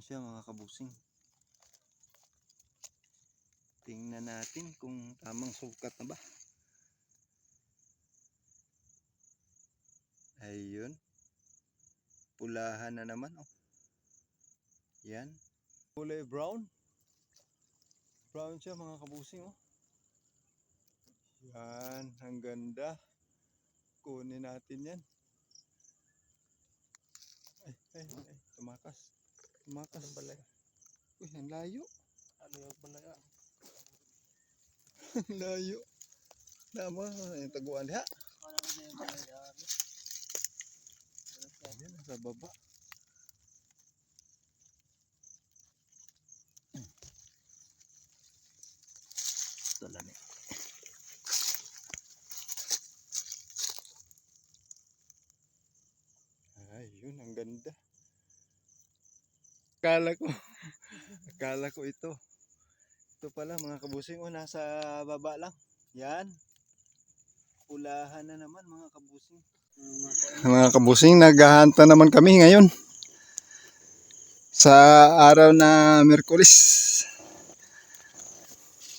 Siya mga kabusing. Tingnan natin kung tamang sukat na ba. Ayun. Pulahan na naman oh. Yan. Kulay brown. Brown siya mga kabusing oh. Yan, ang ganda. Kunin natin yan. Ay, ay, ay, tumakas. Tumakas. Ang balay. Uy, ang layo. Ano yung balay? ah? Ang layo. Nama, yung taguan diha. Ano yung balay? ah? Ayan, nasa baba. Ito lang eh. Ay, yun, ang ganda. Akala ko, akala ko ito. Ito pala mga kabusing, oh, nasa baba lang. Yan. Pulahan na naman mga kabusing. Mga kabusing, naghahanta naman kami ngayon. Sa araw na Merkulis.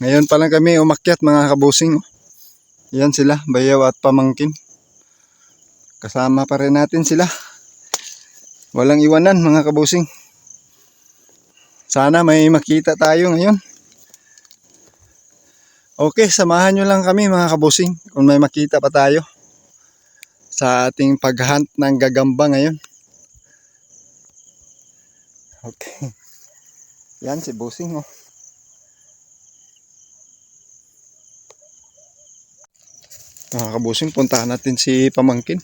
Ngayon pa lang kami umakyat mga kabusing. Yan sila, bayaw at pamangkin. Kasama pa rin natin sila. Walang iwanan mga kabusing. Sana may makita tayo ngayon. Okay, samahan nyo lang kami mga kabusing kung may makita pa tayo sa ating paghunt ng gagamba ngayon. Okay. Yan si Busing oh. Mga kabusing, puntahan natin si Pamangkin.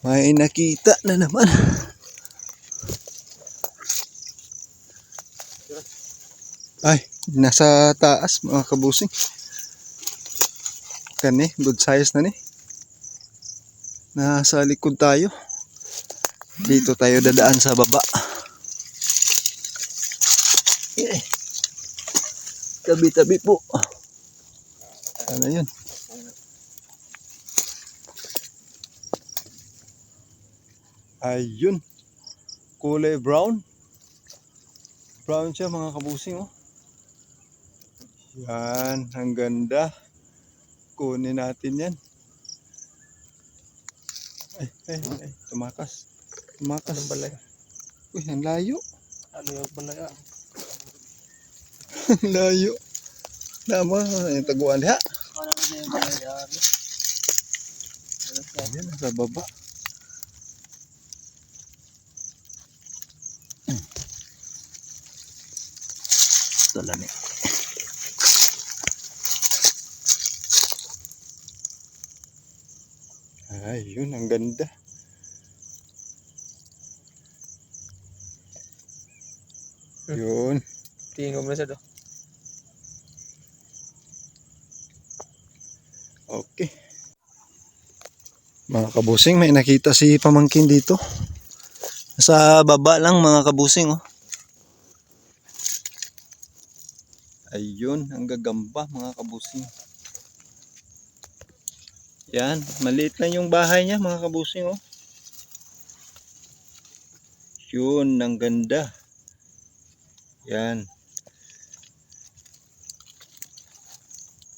May nakita na naman. Ay, nasa taas mga kabusing. Kani, good size na ni. Nasa likod tayo. Dito tayo dadaan sa baba. Eh. Tabi-tabi po. Ano yun? Ayun. Kulay brown. Brown siya mga kabusing oh. Yan, ang ganda. Kunin natin yan. Ay, ay, ay, tumakas. Tumakas. Ang balay. Uy, ang layo. Ano yung balay? ah? Layo. Nama, yung taguan diha. Ano yung balay? ah? Ayan, nasa baba. Ito lang eh. Ay, yun, ang ganda. Hmm. Yun. Tingin mo na siya do. Okay. Mga kabusing, may nakita si pamangkin dito. Sa baba lang mga kabusing oh. Ayun, ang gagamba mga kabusing. Yan, maliit lang yung bahay niya mga kabusing oh. Yun, ang ganda. Yan.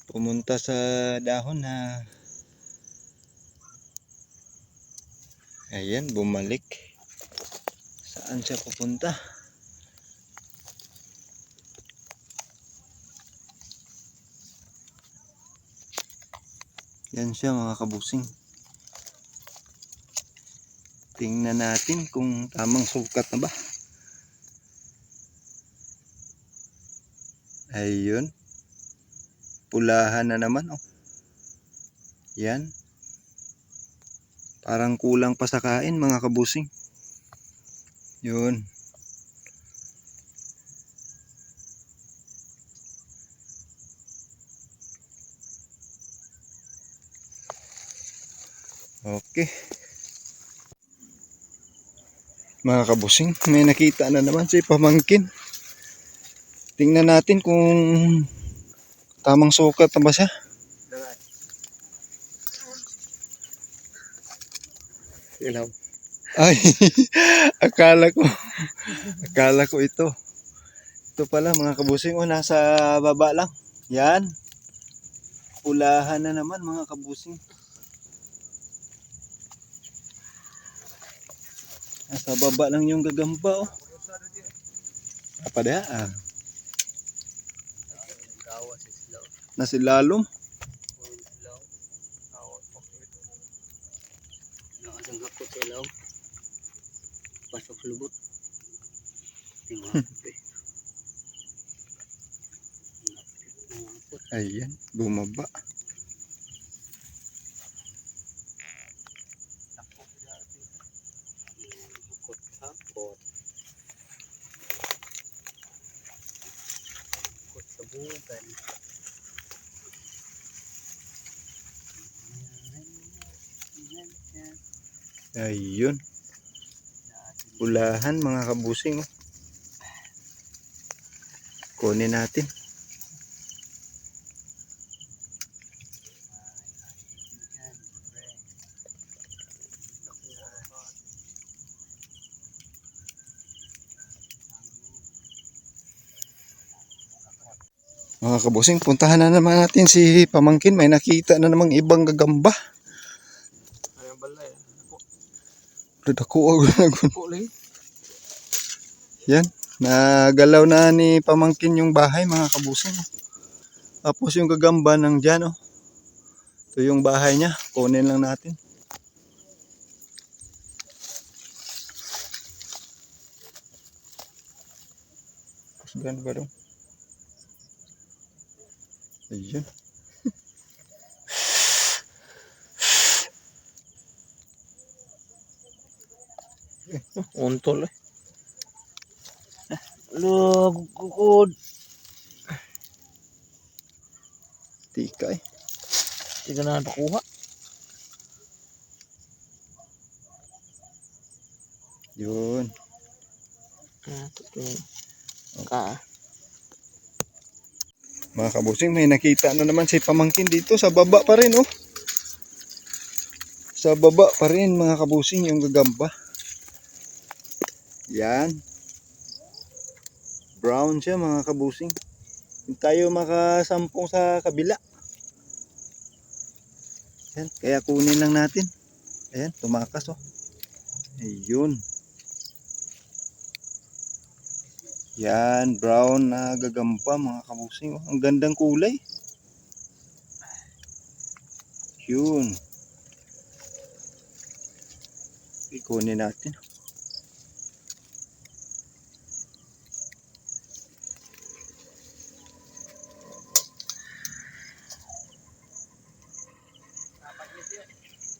Pumunta sa dahon na Ayan, bumalik. Saan siya pupunta? Yan siya mga kabusing. Tingnan natin kung tamang sukat na ba. Ayun. Pulahan na naman oh. Yan. Parang kulang pa sa kain mga kabusing. Yun. Okay. Mga kabusing, may nakita na naman si pamangkin. Tingnan natin kung tamang sukat na ba siya. Ilaw. Ay, akala ko, akala ko ito. Ito pala mga kabusing, oh, nasa baba lang. Yan. Ulahan na naman mga kabusing. Nasa baba lang yung gagamba, oh. Apa dia? Ah. Silaw. Gawa. Nakasang hapot sa ilaw. Pasok lubot. Ayan, bumaba. Hapot sa bugan. Ayun. Ulahan mga kabusing. Oh. Kunin natin. Mga kabusing, puntahan na naman natin si Pamangkin. May nakita na namang ibang gagamba. Ayun balay. Dadako ako na Kulay. Yan, nagalaw na ni Pamangkin yung bahay mga kabusing. Tapos yung gagamba ng dyan, oh. Ito yung bahay niya, kunin lang natin. Ganun ba daw? Ayun. Untol eh. Lug, kukod. Tika eh. Hindi ka na nakuha. Yun. Ah, ito yun. Ka. Mga kabusing, may nakita na naman si Pamangkin dito sa baba pa rin, oh. Sa baba pa rin, mga kabusing, yung gagamba. Yan. Brown siya, mga kabusing. Hindi tayo makasampung sa kabila. Yan, kaya kunin lang natin. Ayan, tumakas, oh. Ayun. Yan, brown na gagamba mga kabusing. Oh. Ang gandang kulay. Yun. Ikunin natin.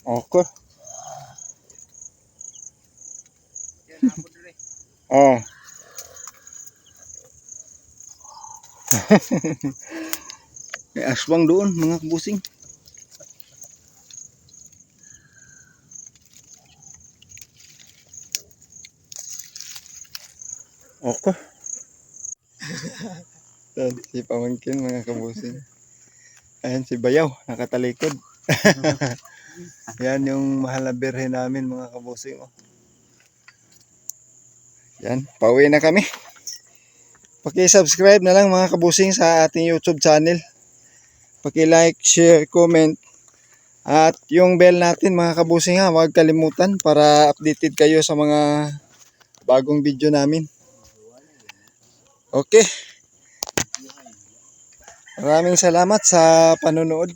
Okay. Oh. May aswang doon, mga kabusing. Okay. Yan, si Pamangkin, mga kabusing. Ayan si Bayaw, nakatalikod. Yan yung mahal na birhe namin, mga kabusing. Oh. Yan, pauwi na kami. Paki-subscribe na lang mga kabusing sa ating YouTube channel. Paki-like, share, comment. At yung bell natin mga kabusing ha, huwag kalimutan para updated kayo sa mga bagong video namin. Okay. Maraming salamat sa panonood.